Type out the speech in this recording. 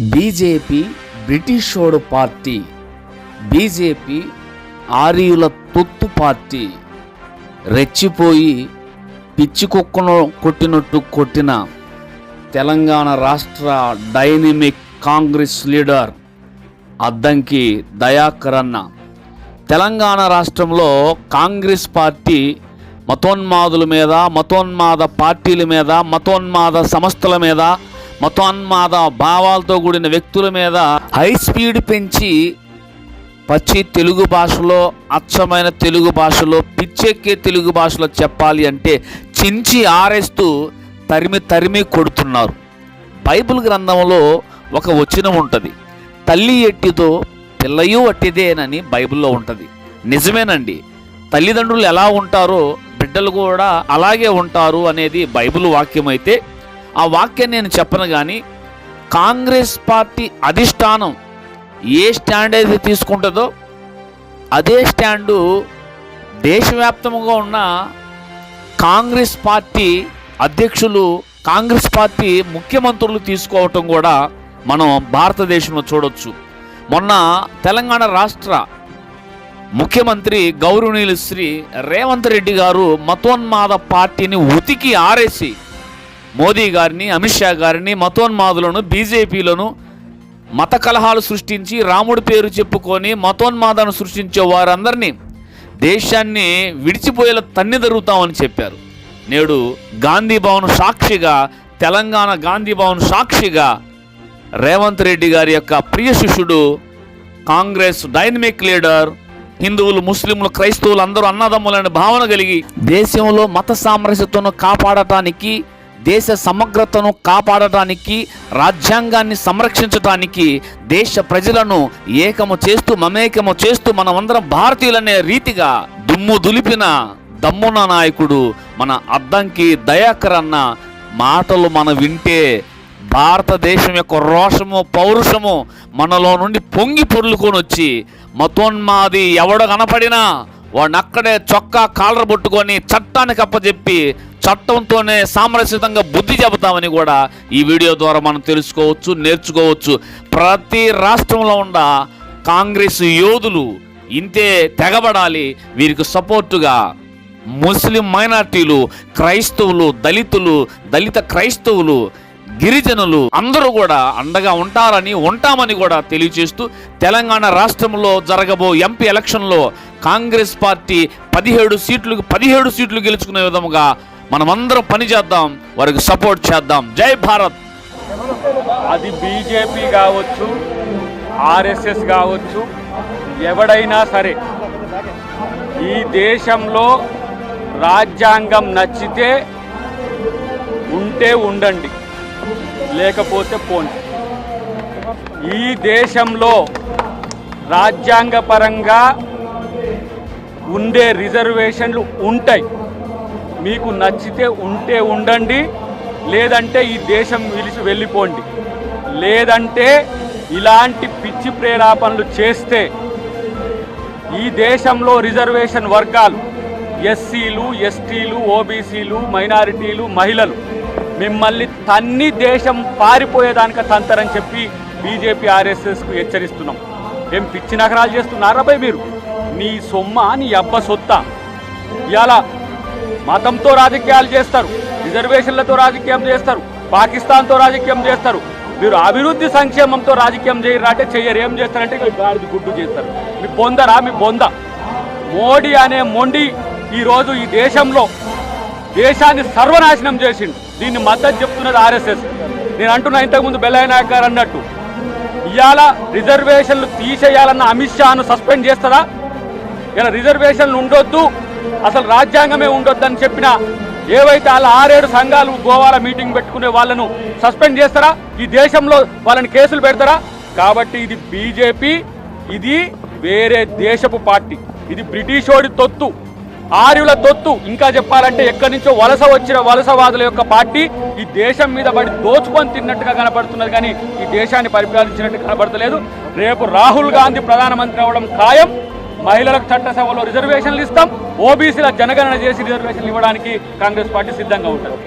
BJP బ్రిటిషోడు party BJP ఆర్యుల తొత్తు party. రెచ్చిపోయి పిచ్చి కుక్కను కొట్టినట్టు కొట్టిన తెలంగాణ రాష్ట్ర డైనమిక్ కాంగ్రెస్ లీడర్ అద్దంకి దయాకర్ అన్న. తెలంగాణ రాష్ట్రంలో కాంగ్రెస్ పార్టీ మతోన్మాదుల మీద మతోన్మాద పార్టీల మీద మతోన్మాద సంస్థల మీద మతోన్మాద భావాలతో కూడిన వ్యక్తుల మీద హై స్పీడ్ పెంచి పచ్చి తెలుగు భాషలో అచ్చమైన తెలుగు భాషలో పిచ్చెక్కే తెలుగు భాషలో చెప్పాలి అంటే చించి ఆరేస్తూ తరిమి తరిమి కొడుతున్నారు. బైబిల్ గ్రంథంలో ఒక వచనం ఉంటుంది. తల్లి ఎట్టిదో పిల్లయు అట్టిదేనని బైబిల్లో ఉంటుంది. నిజమేనండి. తల్లిదండ్రులు ఎలా ఉంటారో బిడ్డలు కూడా అలాగే ఉంటారు అనేది బైబిల్ వాక్యం అయితే ఆ వాక్యం నేను చెప్పను కానీ కాంగ్రెస్ పార్టీ అధిష్టానం ఏ స్టాండ్ అయితే తీసుకుంటుందో అదే స్టాండు దేశవ్యాప్తంగా ఉన్న కాంగ్రెస్ పార్టీ అధ్యక్షులు కాంగ్రెస్ పార్టీ ముఖ్యమంత్రులు తీసుకోవటం కూడా మనం భారతదేశంలో చూడొచ్చు. మొన్న తెలంగాణ రాష్ట్ర ముఖ్యమంత్రి గౌరవనీయులు శ్రీ రేవంత్ రెడ్డి గారు మతోన్మాద పార్టీని ఉతికి ఆరేసి మోదీ గారిని అమిత్ షా గారిని మతోన్మాదులను బీజేపీలను మత కలహాలు సృష్టించి రాముడి పేరు చెప్పుకొని మతోన్మాదాన్ని సృష్టించే వారందరినీ దేశాన్ని విడిచిపోయేలా తన్ని జరుగుతామని చెప్పారు. నేడు గాంధీ భవన్ సాక్షిగా తెలంగాణ గాంధీ భవన్ సాక్షిగా రేవంత్ రెడ్డి గారి యొక్క ప్రియ శిష్యుడు కాంగ్రెస్ డైనమిక్ లీడర్ హిందువులు ముస్లింలు క్రైస్తవులు అందరూ అన్నదమ్ములని భావన కలిగి దేశంలో మత సామరస్యతను కాపాడటానికి దేశ సమగ్రతను కాపాడటానికి రాజ్యాంగాన్ని సంరక్షించటానికి దేశ ప్రజలను ఏకము చేస్తూ మమేకము చేస్తూ మనమందరం భారతీయులనే రీతిగా దుమ్ము దులిపిన దమ్మున నాయకుడు మన అద్దంకి దయాకర్ అన్న మాటలు మనం వింటే భారతదేశం యొక్క రోషము పౌరుషము మనలో నుండి పొంగి పొర్లుకొని వచ్చి మతోన్మాది ఎవడ కనపడినా వాడిని అక్కడే చొక్కా కాలర పట్టుకొని చట్టానికి అప్పచెప్పి చట్టంతోనే సామరస్యతంగా బుద్ధి చెబుతామని కూడా ఈ వీడియో ద్వారా మనం తెలుసుకోవచ్చు నేర్చుకోవచ్చు. ప్రతి రాష్ట్రంలో ఉన్న కాంగ్రెస్ యోధులు ఇంతే తెగబడాలి. వీరికి సపోర్టుగా ముస్లిం మైనార్టీలు క్రైస్తవులు దళితులు దళిత క్రైస్తవులు గిరిజనులు అందరూ కూడా అండగా ఉంటారని ఉంటామని కూడా తెలియజేస్తూ తెలంగాణ రాష్ట్రంలో జరగబో ఎంపీ ఎలక్షన్లో కాంగ్రెస్ పార్టీ పదిహేడు సీట్లు పదిహేడు సీట్లు గెలుచుకునే విధముగా మనమందరం పనిచేద్దాం వారికి సపోర్ట్ చేద్దాం. జై భారత్! అది బీజేపీ కావచ్చు ఆర్ఎస్ఎస్ కావచ్చు ఎవడైనా సరే ఈ దేశంలో రాజ్యాంగం నచ్చితే ఉంటే ఉండండి లేకపోతే పోండి. ఈ దేశంలో రాజ్యాంగపరంగా ఉండే రిజర్వేషన్లు ఉంటాయి. మీకు నచ్చితే ఉంటే ఉండండి లేదంటే ఈ దేశం విలిచి వెళ్ళిపోండి. లేదంటే ఇలాంటి పిచ్చి ప్రేరాపణలు చేస్తే ఈ దేశంలో రిజర్వేషన్ వర్గాలు ఎస్సీలు ఎస్టీలు ఓబీసీలు మైనారిటీలు మహిళలు మిమ్మల్ని తన్ని దేశం పారిపోయేదానికి తంతరని చెప్పి బీజేపీ ఆర్ఎస్ఎస్కు హెచ్చరిస్తున్నాం. ఏం పిచ్చి నగరాలు చేస్తున్నారా మీరు? నీ సొమ్మ నీ అబ్బ సొత్త. ఇలా మతంతో రాజకీయాలు చేస్తారు రిజర్వేషన్లతో రాజకీయం చేస్తారు పాకిస్తాన్తో రాజకీయం చేస్తారు. మీరు అభివృద్ధి సంక్షేమంతో రాజకీయం చేయరు అంటే చెయ్యరు ఏం చేస్తారంటే మీరు గాడిది గుడ్డు చేస్తారు. మీ బొందరా మీ బొంద మోడీ అనే మొండి ఈరోజు ఈ దేశంలో దేశాన్ని సర్వనాశనం చేసిండు. దీన్ని మద్దతు చెప్తున్నది ఆర్ఎస్ఎస్. నేను అంటున్నా ఇంతకుముందు బెల్లయ్య నాయక్ గారు అన్నట్టు. ఇవాళ రిజర్వేషన్లు తీసేయాలన్న అమిత్ షాను సస్పెండ్ చేస్తారా ఇలా రిజర్వేషన్లు ఉండొద్దు. అసలు రాజ్యాంగమే ఉండొద్దని చెప్పిన ఏవైతే వాళ్ళ ఆరేడు సంఘాలు గోవాల మీటింగ్ పెట్టుకునే వాళ్ళను సస్పెండ్ చేస్తారా? ఈ దేశంలో వాళ్ళని కేసులు పెడతారా? కాబట్టి ఇది బీజేపీ ఇది వేరే దేశపు పార్టీ. ఇది బ్రిటిషోడి తొత్తు ఆర్యుల తొత్తు. ఇంకా చెప్పాలంటే ఎక్కడి నుంచో వలస వచ్చిన వలసవాదుల యొక్క పార్టీ ఈ దేశం మీద పడి దోచుకొని తిన్నట్టుగా కనబడుతున్నది కానీ ఈ దేశాన్ని పరిపాలించినట్టు కనబడతలేదు రేపు రాహుల్ గాంధీ ప్రధానమంత్రి అవడం ఖాయం. మహిళలకు చట్టసభలో రిజర్వేషన్లు ఇస్తాం. ఓబీసీల జనగణన చేసి రిజర్వేషన్లు ఇవ్వడానికి కాంగ్రెస్ పార్టీ సిద్ధంగా ఉంటుంది.